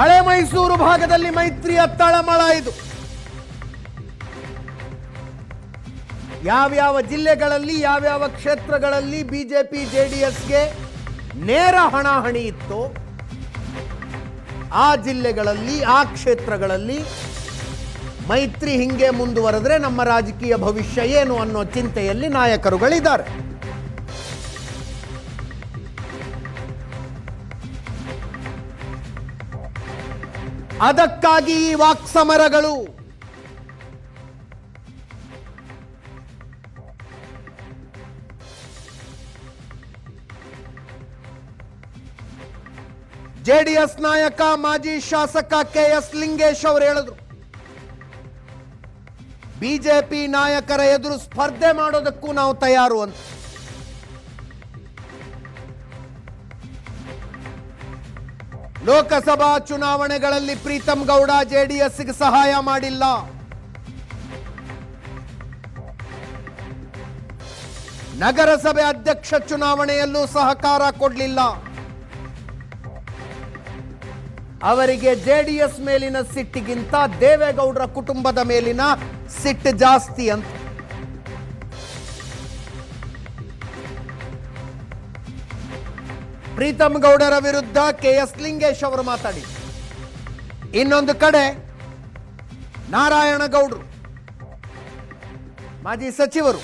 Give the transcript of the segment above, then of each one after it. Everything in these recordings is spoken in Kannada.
ಹಳೆ ಮೈಸೂರು ಭಾಗದಲ್ಲಿ ಮೈತ್ರಿಯ ತಳಮಳ ಇದು. ಯಾವ್ಯಾವ ಜಿಲ್ಲೆಗಳಲ್ಲಿ, ಯಾವ್ಯಾವ ಕ್ಷೇತ್ರಗಳಲ್ಲಿ ಬಿಜೆಪಿ, ಜೆಡಿಎಸ್ಗೆ ನೇರ ಹಣಾಹಣಿ ಇತ್ತು, ಆ ಜಿಲ್ಲೆಗಳಲ್ಲಿ, ಆ ಕ್ಷೇತ್ರಗಳಲ್ಲಿ ಮೈತ್ರಿ ಹಿಂಗೆ ಮುಂದುವರೆದ್ರೆ ನಮ್ಮ ರಾಜಕೀಯ ಭವಿಷ್ಯ ಏನು ಅನ್ನೋ ಚಿಂತೆಯಲ್ಲಿ ನಾಯಕರುಗಳಿದ್ದಾರೆ. ಅದಕ್ಕಾಗಿ ಈ ವಾಕ್ಸಮರಗಳು. ಜೆಡಿಎಸ್ ನಾಯಕ, ಮಾಜಿ ಶಾಸಕ ಕೆ ಎಸ್ ಲಿಂಗೇಶ್ ಅವರು ಹೇಳಿದ್ರು. ಬಿಜೆಪಿ ನಾಯಕರ ಎದುರು ಸ್ಪರ್ಧೆ ಮಾಡೋದಕ್ಕೂ ನಾವು ತಯಾರು ಅಂತ. ಲೋಕಸಭಾ ಚುನಾವಣೆಗಳಲ್ಲಿ ಪ್ರೀತಂ ಗೌಡ ಜೆಡಿಎಸ್ಗೆ ಸಹಾಯ ಮಾಡಿಲ್ಲ. ನಗರಸಭೆ ಅಧ್ಯಕ್ಷ ಚುನಾವಣೆಯಲ್ಲೂ ಸಹಕಾರ ಕೊಡಲಿಲ್ಲ. ಅವರಿಗೆ ಜೆಡಿಎಸ್ ಮೇಲಿನ ಸಿಟ್ಟಿಗಿಂತ ದೇವೇಗೌಡರ ಕುಟುಂಬದ ಮೇಲಿನ ಸಿಟ್ಟು ಜಾಸ್ತಿ ಅಂತ. ಪ್ರೀತಮ್ ಗೌಡರ ವಿರುದ್ಧ ಕೆ ಎಸ್ ಲಿಂಗೇಶ್ ಅವರು ಮಾತಾಡಿ. ಇನ್ನೊಂದು ಕಡೆ ನಾರಾಯಣ ಗೌಡರು, ಮಾಜಿ ಸಚಿವರು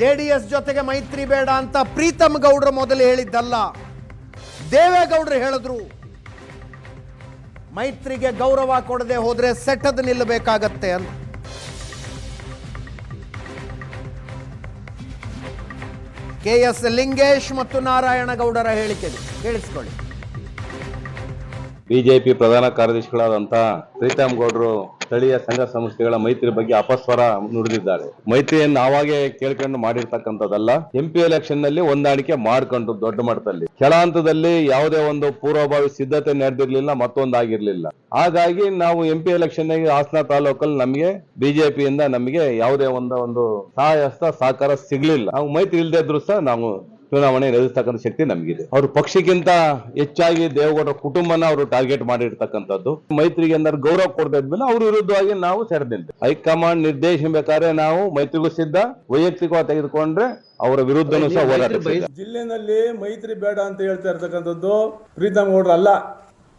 ಜೆಡಿಎಸ್ ಜೊತೆಗೆ ಮೈತ್ರಿ ಬೇಡ ಅಂತ ಪ್ರೀತಮ್ ಗೌಡರು ಮೊದಲು ಹೇಳಿದ್ದಲ್ಲ. ದೇವೇಗೌಡರು ಹೇಳಿದ್ರು, ಮೈತ್ರಿಗೆ ಗೌರವ ಕೊಡದೆ ಹೋದ್ರೆ ಸೆಟ್ಟದ್ ನಿಲ್ಲಬೇಕಾಗತ್ತೆ ಅಂತ. ಕೆ ಎಸ್ ಲಿಂಗೇಶ್ ಮತ್ತು ನಾರಾಯಣಗೌಡರ ಹೇಳಿಕೆಗೆ ಕೇಳಿಸ್ಕೊಳ್ಳಿ. ಬಿಜೆಪಿ ಪ್ರಧಾನ ಕಾರ್ಯದರ್ಶಿಗಳಾದಂತಹ ಪ್ರೀತಮ್ ಗೌಡರು ಸ್ಥಳೀಯ ಸಂಘ ಸಂಸ್ಥೆಗಳ ಮೈತ್ರಿ ಬಗ್ಗೆ ಅಪಸ್ವರ ನುಡಿದಿದ್ದಾರೆ. ಮೈತ್ರಿಯನ್ನು ನಾವಾಗೆ ಕೇಳ್ಕೊಂಡು ಮಾಡಿರ್ತಕ್ಕಂಥದ್ದಲ್ಲ. ಎಂಪಿ ಎಲೆಕ್ಷನ್ನಲ್ಲಿ ಹೊಂದಾಣಿಕೆ ಮಾಡ್ಕೊಂಡು ದೊಡ್ಡ ಮಟ್ಟದಲ್ಲಿ. ಕೆಳ ಹಂತದಲ್ಲಿ ಯಾವುದೇ ಒಂದು ಪೂರ್ವಭಾವಿ ಸಿದ್ಧತೆ ನಡೆದಿರ್ಲಿಲ್ಲ ಮತ್ತೊಂದಾಗಿರ್ಲಿಲ್ಲ ಹಾಗಾಗಿ ನಾವು ಎಂಪಿ ಎಲೆಕ್ಷನ್ ಹಾಸನ ತಾಲೂಕಲ್ಲಿ ನಮಗೆ, ಬಿಜೆಪಿಯಿಂದ ನಮಗೆ ಯಾವುದೇ ಒಂದು ಒಂದು ಸಹಾಯ ಹಸ್ತ ಸಹಕಾರ ಸಿಗ್ಲಿಲ್ಲ. ನಾವು ಮೈತ್ರಿ ಇಲ್ಲದೇ ಇದ್ರು ಸಹ ನಾವು ಚುನಾವಣೆ ಎದುರಿಸ್ತಕ್ಕಂಥ ಶಕ್ತಿ ನಮಗಿದೆ. ಅವರು ಪಕ್ಷಕ್ಕಿಂತ ಹೆಚ್ಚಾಗಿ ದೇವೇಗೌಡರ ಕುಟುಂಬನ ಅವರು ಟಾರ್ಗೆಟ್ ಮಾಡಿರ್ತಕ್ಕಂಥದ್ದು. ಮೈತ್ರಿಗೆ ಎಂದ್ರೆ ಗೌರವ ಕೊಡದ ಮೇಲೆ ಅವ್ರ ವಿರುದ್ಧವಾಗಿ ನಾವು ಸೆರೆದು ಹೈಕಮಾಂಡ್ ನಿರ್ದೇಶನ ಬೇಕಾದ್ರೆ ನಾವು ಮೈತ್ರಿಗೂ ಸಿದ್ಧ ವೈಯಕ್ತಿಕವಾಗಿ ತೆಗೆದುಕೊಂಡ್ರೆ ಅವರ ವಿರುದ್ಧ ಸಹ ಹೋರಾಟ ಜಿಲ್ಲೆನಲ್ಲಿ ಮೈತ್ರಿ ಬೇಡ ಅಂತ ಹೇಳ್ತಾ ಇರ್ತಕ್ಕಂಥದ್ದು ಪ್ರೀತಮ್ ಗೌಡ್ರ ಅಲ್ಲ.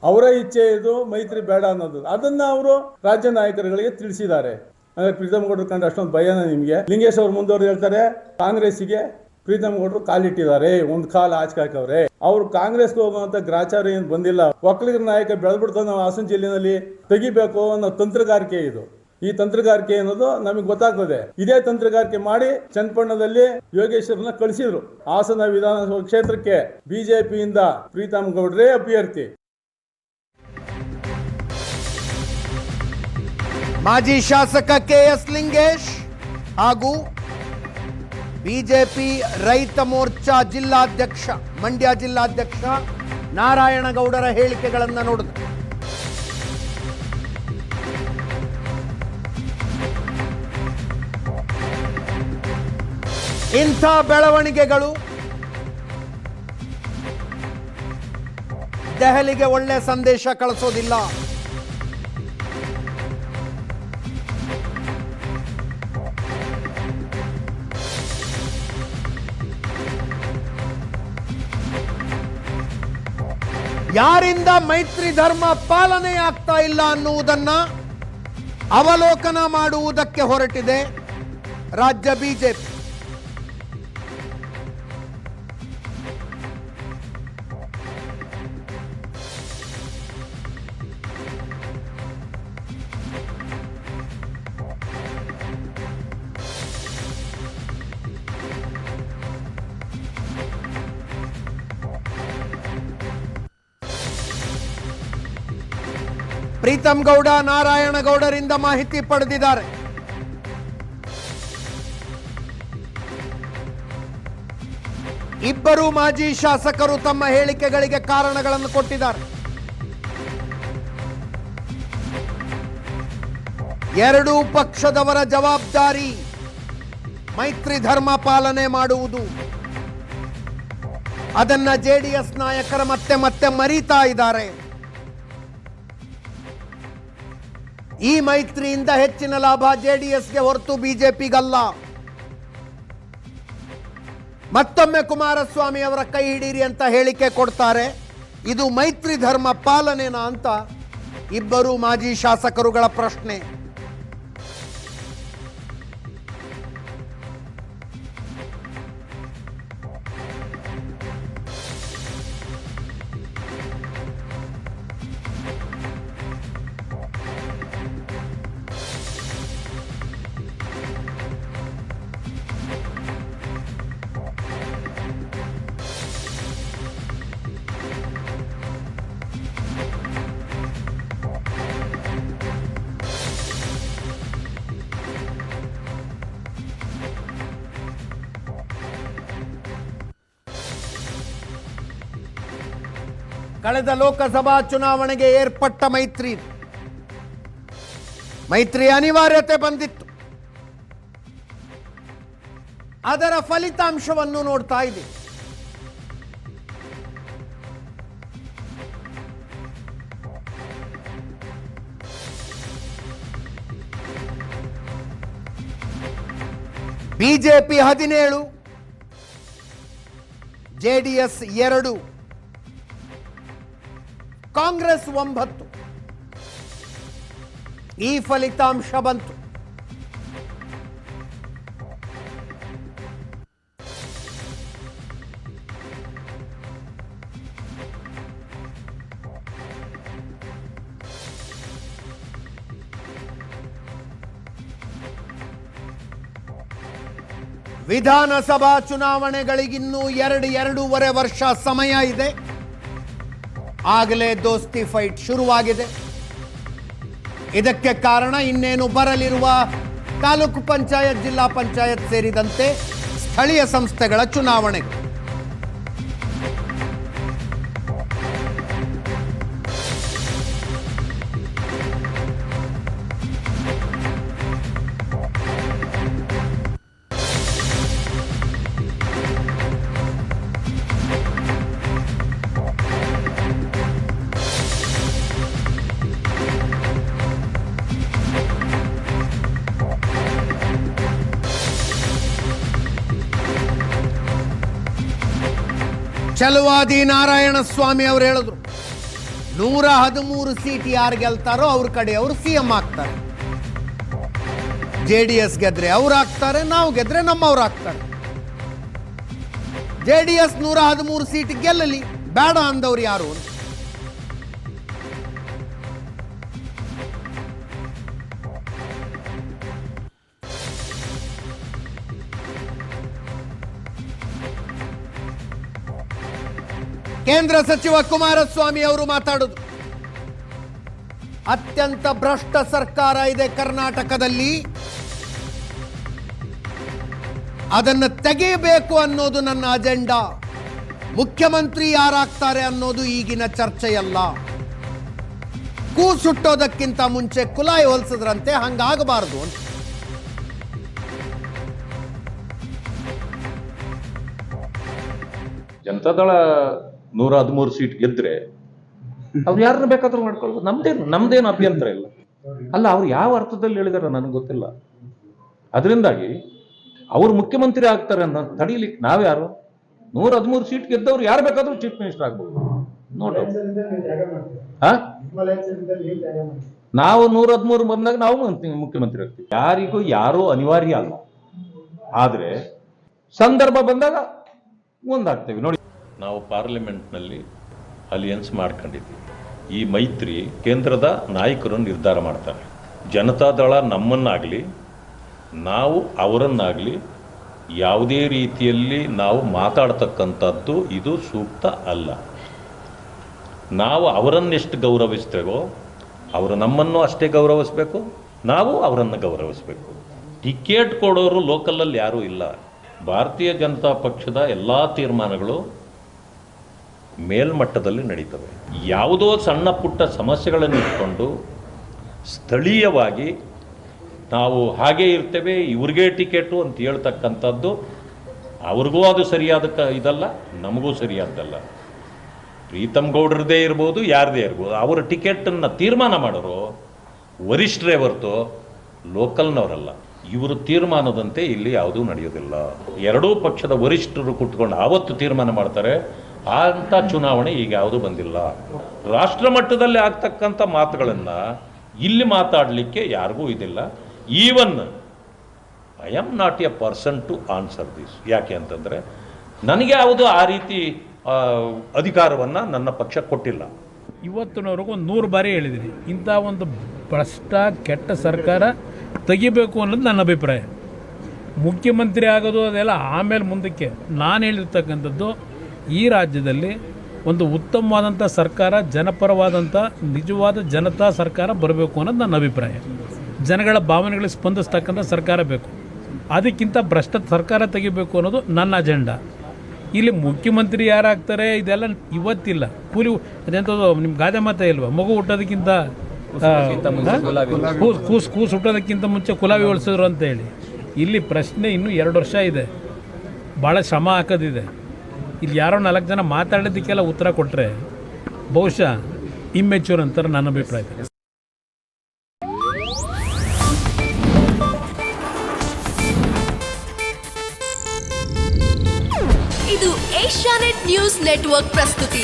ಅವರ ಇಚ್ಛೆ ಇದು ಮೈತ್ರಿ ಬೇಡ ಅನ್ನೋದು. ಅದನ್ನ ಅವರು ರಾಜ್ಯ ನಾಯಕರುಗಳಿಗೆ ತಿಳಿಸಿದ್ದಾರೆ. ಅಂದ್ರೆ ಪ್ರೀತಮ್ ಗೌಡ್ರ ಕಂಡು ಅಷ್ಟೊಂದು ಭಯನ ನಿಮಗೆ. ಲಿಂಗೇಶ್ ಅವರು ಮುಂದುವರೆದು ಹೇಳ್ತಾರೆ ಕಾಂಗ್ರೆಸ್ಸಿಗೆ ಪ್ರೀತಮ್ ಗೌಡ್ರು ಕಾಲಿಟ್ಟಿದ್ದಾರೆ ಒಂದ್ ಕಾಲ ಆಚೆ ಹಾಕವ್ರೆ ಅವ್ರು ಕಾಂಗ್ರೆಸ್ಗೆ ಹೋಗುವಂತ ಗ್ರಾಚಾರ ಏನು ಬಂದಿಲ್ಲ. ಒಕ್ಕಲಿಗರ ನಾಯಕ ಬೆಳೆದ್ಬಿಡ್ತಾನೆ ನಾವು ಹಾಸನ ಜಿಲ್ಲೆನಲ್ಲಿ, ತೆಗಿಬೇಕು ಅನ್ನೋ ತಂತ್ರಗಾರಿಕೆ ಇದು. ಈ ತಂತ್ರಗಾರಿಕೆ ಅನ್ನೋದು ನಮಗೆ ಗೊತ್ತಾಗ್ತದೆ. ಇದೇ ತಂತ್ರಗಾರಿಕೆ ಮಾಡಿ ಚನ್ನಪಣ್ಣದಲ್ಲಿ ಯೋಗೇಶ್ವರನ ಕಳಿಸಿದ್ರು. ಹಾಸನ ವಿಧಾನಸಭಾ ಕ್ಷೇತ್ರಕ್ಕೆ ಬಿಜೆಪಿಯಿಂದ ಪ್ರೀತಮ್ ಗೌಡ್ರೆ ಅಭ್ಯರ್ಥಿ. ಮಾಜಿ ಶಾಸಕ ಕೆ ಎಸ್ ಲಿಂಗೇಶ್ ಹಾಗೂ ಬಿಜೆಪಿ ರೈತ ಮೋರ್ಚಾ ಜಿಲ್ಲಾಧ್ಯಕ್ಷ, ಮಂಡ್ಯ ಜಿಲ್ಲಾಧ್ಯಕ್ಷ ನಾರಾಯಣಗೌಡರ ಹೇಳಿಕೆಗಳನ್ನು ನೋಡಿದ. ಇಂಥ ಬೆಳವಣಿಗೆಗಳು ದೆಹಲಿಗೆ ಒಳ್ಳೆ ಸಂದೇಶ ಕಳಿಸೋದಿಲ್ಲ. ಯಾರಿಂದ ಮೈತ್ರಿ ಧರ್ಮ ಪಾಲನೆ ಆಗ್ತಾ ಇಲ್ಲ ಅನ್ನುವುದನ್ನ ಅವಲೋಕನ ಮಾಡುವುದಕ್ಕೆ ಹೊರಟಿದೆ ರಾಜ್ಯ ಬಿಜೆಪಿ. ಪ್ರೀತಮ್ ಗೌಡ ನಾರಾಯಣ ಗೌಡರಿಂದ ಮಾಹಿತಿ ಪಡೆದಿದ್ದಾರೆ. ಇಬ್ಬರು ಮಾಜಿ ಶಾಸಕರು ತಮ್ಮ ಹೇಳಿಕೆಗಳಿಗೆ ಕಾರಣಗಳನ್ನು ಕೊಟ್ಟಿದ್ದಾರೆ. ಎರಡೂ ಪಕ್ಷದವರ ಜವಾಬ್ದಾರಿ ಮೈತ್ರಿ ಧರ್ಮ ಪಾಲನೆ ಮಾಡುವುದು. ಅದನ್ನ ಜೆಡಿಎಸ್ ನಾಯಕರ ಮತ್ತೆ ಮತ್ತೆ ಮರೀತಾ ಇದ್ದಾರೆ. ಈ ಮೈತ್ರಿಯಿಂದ ಹೆಚ್ಚಿನ ಲಾಭ ಜೆಡಿಎಸ್ಗೆ ಹೊರತು ಬಿಜೆಪಿಗಲ್ಲ. ಮತ್ತೊಮ್ಮೆ ಕುಮಾರಸ್ವಾಮಿ ಅವರ ಕೈ ಹಿಡೀರಿ ಅಂತ ಹೇಳಿಕೆ ಕೊಡ್ತಾರೆ. ಇದು ಮೈತ್ರಿ ಧರ್ಮ ಪಾಲನೆನಾ ಅಂತ ಇಬ್ಬರು ಮಾಜಿ ಶಾಸಕರುಗಳ ಪ್ರಶ್ನೆ. ಕಳೆದ ಲೋಕಸಭಾ ಚುನಾವಣೆಗೆ ಏರ್ಪಟ್ಟ ಮೈತ್ರಿ. ಮೈತ್ರಿ ಅನಿವಾರ್ಯತೆ ಬಂದಿತ್ತು. ಅದರ ಫಲಿತಾಂಶವನ್ನು ನೋಡ್ತಾ ಇದೆ ಬಿಜೆಪಿ ಹದಿನೇಳು, ಜೆಡಿಎಸ್ ಎರಡು. ಕಾಂಗ್ರೆಸ್ ಒಂಬತ್ತು. ಈ ಫಲಿತಾಂಶ ಬಂತು. ವಿಧಾನಸಭಾ ಚುನಾವಣೆಗಳಿಗಿನ್ನೂ ಎರಡು ಎರಡೂವರೆ ವರ್ಷ ಸಮಯ ಇದೆ. ಆಗಲೇ ದೋಸ್ತಿ ಫೈಟ್ ಶುರುವಾಗಿದೆ. ಇದಕ್ಕೆ ಕಾರಣ ಇನ್ನೇನು ಬರಲಿರುವ ತಾಲೂಕು ಪಂಚಾಯತ್, ಜಿಲ್ಲಾ ಪಂಚಾಯತ್ ಸೇರಿದಂತೆ ಸ್ಥಳೀಯ ಸಂಸ್ಥೆಗಳ ಚುನಾವಣೆ. ಚಲುವಾದಿ ನಾರಾಯಣ ಸ್ವಾಮಿ ಅವರು ಹೇಳಿದ್ರು, ನೂರ ಹದಿಮೂರು ಸೀಟ್ ಯಾರು ಗೆಲ್ತಾರೋ ಅವ್ರ ಕಡೆ ಅವರು ಸಿ ಎಂ ಆಗ್ತಾರೆ. ಜೆ ಡಿ ಎಸ್ ಗೆದ್ರೆ ಅವ್ರು ಆಗ್ತಾರೆ, ನಾವು ಗೆದ್ರೆ ನಮ್ಮವ್ರು ಆಗ್ತಾರೆ. ಜೆ ಡಿ ಎಸ್ ನೂರ ಹದಿಮೂರು ಸೀಟ್ ಗೆಲ್ಲಲಿ, ಬೇಡ ಅಂದವ್ರು ಯಾರು ಕೇಂದ್ರ ಸಚಿವ ಕುಮಾರಸ್ವಾಮಿ ಅವರು ಮಾತಾಡುದು. ಅತ್ಯಂತ ಭ್ರಷ್ಟ ಸರ್ಕಾರ ಇದೆ ಕರ್ನಾಟಕದಲ್ಲಿ. ಅದನ್ನು ತೆಗೆಯಬೇಕು ಅನ್ನೋದು ನನ್ನ ಅಜೆಂಡಾ. ಮುಖ್ಯಮಂತ್ರಿ ಯಾರಾಗ್ತಾರೆ ಅನ್ನೋದು ಈಗಿನ ಚರ್ಚೆಯಲ್ಲ. ಕೂ ಸುಟ್ಟೋದಕ್ಕಿಂತ ಮುಂಚೆ ಕುಲಾಯಿ ಹೋಲಿಸಿದ್ರಂತೆ, ಹಂಗಾಗಬಾರದು ಅಂತ. ಜನತಾದಳ ನೂರ ಹದಿಮೂರು ಸೀಟ್ ಗೆದ್ರೆ ಅವ್ರು ಯಾರನ್ನ ಬೇಕಾದ್ರೂ ಮಾಡ್ಕೊಳ್ಬೋದು. ನಮ್ದೇನು ನಮ್ದೇನು ಅಭ್ಯಂತರ ಇಲ್ಲ. ಅಲ್ಲ, ಅವ್ರು ಯಾವ ಅರ್ಥದಲ್ಲಿ ಹೇಳಿದಾರ ನನಗೆ ಗೊತ್ತಿಲ್ಲ. ಅದರಿಂದಾಗಿ ಅವ್ರು ಮುಖ್ಯಮಂತ್ರಿ ಆಗ್ತಾರೆ ಅಂತ ತಡೀಲಿಕ್ಕೆ ನಾವ್ಯಾರು ನೂರ ಹದಿಮೂರು ಸೀಟ್ ಗೆದ್ದವ್ರು ಯಾರು ಬೇಕಾದ್ರೂ ಚೀಫ್ ಮಿನಿಸ್ಟರ್ ಆಗ್ಬೋದು. ನೋಡು. ನಾವು ನೂರ ಹದಿಮೂರು ಬಂದಾಗ ನಾವು ಮಂತ್ರಿ- ಮುಖ್ಯಮಂತ್ರಿ ಆಗ್ತೀವಿ. ಯಾರಿಗೂ ಯಾರೂ ಅನಿವಾರ್ಯ ಅಲ್ಲ. ಆದ್ರೆ ಸಂದರ್ಭ ಬಂದಾಗ ಒಂದಾಗ್ತೇವೆ. ನೋಡಿ. ನಾವು ಪಾರ್ಲಿಮೆಂಟ್ನಲ್ಲಿ ಅಲಿಯನ್ಸ್ ಮಾಡ್ಕೊಂಡಿದ್ವಿ. ಈ ಮೈತ್ರಿ ಕೇಂದ್ರದ ನಾಯಕರು ನಿರ್ಧಾರ ಮಾಡ್ತಾರೆ. ಜನತಾದಳ ನಮ್ಮನ್ನಾಗಲಿ, ನಾವು ಅವರನ್ನಾಗಲಿ ಯಾವುದೇ ರೀತಿಯಲ್ಲಿ ನಾವು ಮಾತಾಡ್ತಕ್ಕಂಥದ್ದು ಇದು ಸೂಕ್ತ ಅಲ್ಲ. ನಾವು ಅವರನ್ನೆಷ್ಟು ಗೌರವಿಸ್ತೇವೋ ಅವರು ನಮ್ಮನ್ನು ಅಷ್ಟೇ ಗೌರವಿಸಬೇಕು, ನಾವು ಅವರನ್ನು ಗೌರವಿಸಬೇಕು. ಟಿಕೆಟ್ ಕೊಡೋರು ಲೋಕಲಲ್ಲಿ ಯಾರೂ ಇಲ್ಲ. ಭಾರತೀಯ ಜನತಾ ಪಕ್ಷದ ಎಲ್ಲ ತೀರ್ಮಾನಗಳು ಮೇಲ್ಮಟ್ಟದಲ್ಲಿ ನಡೀತವೆ. ಯಾವುದೋ ಸಣ್ಣ ಪುಟ್ಟ ಸಮಸ್ಯೆಗಳನ್ನು ಇಟ್ಕೊಂಡು ಸ್ಥಳೀಯವಾಗಿ ನಾವು ಹಾಗೇ ಇರ್ತೇವೆ, ಇವ್ರಿಗೆ ಟಿಕೆಟು ಅಂತ ಹೇಳ್ತಕ್ಕಂಥದ್ದು, ಅವ್ರಿಗೂ ಅದು ಸರಿಯಾದ ಕ, ಇದಲ್ಲ, ನಮಗೂ ಸರಿಯಾದ್ದಲ್ಲ ಪ್ರೀತಮ್ ಗೌಡ್ರದ್ದೇ ಇರ್ಬೋದು, ಯಾರದೇ ಇರ್ಬೋದು. ಅವರ ಟಿಕೆಟನ್ನು ತೀರ್ಮಾನ ಮಾಡೋರು, ವರಿಷ್ಠರೇ ಹೊರತು ಲೋಕಲ್ನವರಲ್ಲ. ಇವರು ತೀರ್ಮಾನದಂತೆ ಇಲ್ಲಿ ಯಾವುದೂ ನಡೆಯೋದಿಲ್ಲ. ಎರಡೂ ಪಕ್ಷದ ವರಿಷ್ಠರು ಕುತ್ಕೊಂಡು ಆವತ್ತು ತೀರ್ಮಾನ ಮಾಡ್ತಾರೆ ಅಂಥ ಚುನಾವಣೆ ಈಗ ಯಾವುದು ಬಂದಿಲ್ಲ. ರಾಷ್ಟ್ರ ಮಟ್ಟದಲ್ಲಿ ಆಗ್ತಕ್ಕಂಥ ಮಾತುಗಳನ್ನು ಇಲ್ಲಿ ಮಾತಾಡಲಿಕ್ಕೆ ಯಾರಿಗೂ ಇದಿಲ್ಲ. Even I am not a person to answer this ಯಾಕೆ ಅಂತಂದರೆ, ನನಗೆ ಯಾವುದು ಆ ರೀತಿ ಅಧಿಕಾರವನ್ನು ನನ್ನ ಪಕ್ಷ ಕೊಟ್ಟಿಲ್ಲ. ಇವತ್ತಿನವರೆಗೂ ಒಂದು ನೂರು ಬಾರಿ ಹೇಳಿದ್ದೀನಿ ಇಂಥ ಒಂದು ಭ್ರಷ್ಟ, ಕೆಟ್ಟ ಸರ್ಕಾರ ತೆಗಿಬೇಕು ಅನ್ನೋದು ನನ್ನ ಅಭಿಪ್ರಾಯ. ಮುಖ್ಯಮಂತ್ರಿ ಆಗೋದು ಅದೆಲ್ಲ ಆಮೇಲೆ ಮುಂದಕ್ಕೆ. ನಾನು ಹೇಳಿರ್ತಕ್ಕಂಥದ್ದು ಈ ರಾಜ್ಯದಲ್ಲಿ ಒಂದು ಉತ್ತಮವಾದಂಥ ಸರ್ಕಾರ ಜನಪರವಾದಂಥ ನಿಜವಾದ ಜನತಾ ಸರ್ಕಾರ ಬರಬೇಕು ಅನ್ನೋದು ನನ್ನ ಅಭಿಪ್ರಾಯ. ಜನಗಳ ಭಾವನೆಗಳಿಗೆ ಸ್ಪಂದಿಸ್ತಕ್ಕಂಥ ಸರ್ಕಾರ ಬೇಕು. ಅದಕ್ಕಿಂತ ಭ್ರಷ್ಟ ಸರ್ಕಾರ ತೆಗಿಬೇಕು ಅನ್ನೋದು ನನ್ನ ಅಜೆಂಡಾ. ಇಲ್ಲಿ ಮುಖ್ಯಮಂತ್ರಿ ಯಾರಾಗ್ತಾರೆ, ಇದೆಲ್ಲ ಇವತ್ತಿಲ್ಲ. ಕೂಲಿ ಅದೆಂಥದ್ದು ನಿಮ್ಮ ಗಾದೆ ಮಾತೇ ಇಲ್ವಾ? ಮಗು ಹುಟ್ಟೋದಕ್ಕಿಂತ ಕೂಸ್ ಕೂಸ್ ಕೂಸ್ ಹುಟ್ಟೋದಕ್ಕಿಂತ ಮುಂಚೆ ಕುಲಾವಿ ಉಳಿಸಿದ್ರು ಅಂತ ಹೇಳಿ. ಇಲ್ಲಿ ಪ್ರಶ್ನೆ ಇನ್ನೂ ಎರಡು ವರ್ಷ ಇದೆ. ಭಾಳ ಶ್ರಮ ಹಾಕೋದಿದೆ. ಇಲ್ಲಿ ಯಾರೋ ನಾಲ್ಕು ಜನ ಮಾತಾಡೋದಕ್ಕೆಲ್ಲ ಉತ್ತರ ಕೊಟ್ಟರೆ ಬಹುಶಃ ಇಮ್ಮೆಚ್ಯೂರ್ ಅಂತಾರೆ ನನ್ನ ಅಭಿಪ್ರಾಯ. ಇದು ಏಷ್ಯಾನೆಟ್ ನ್ಯೂಸ್ ನೆಟ್ವರ್ಕ್ ಪ್ರಸ್ತುತಿ.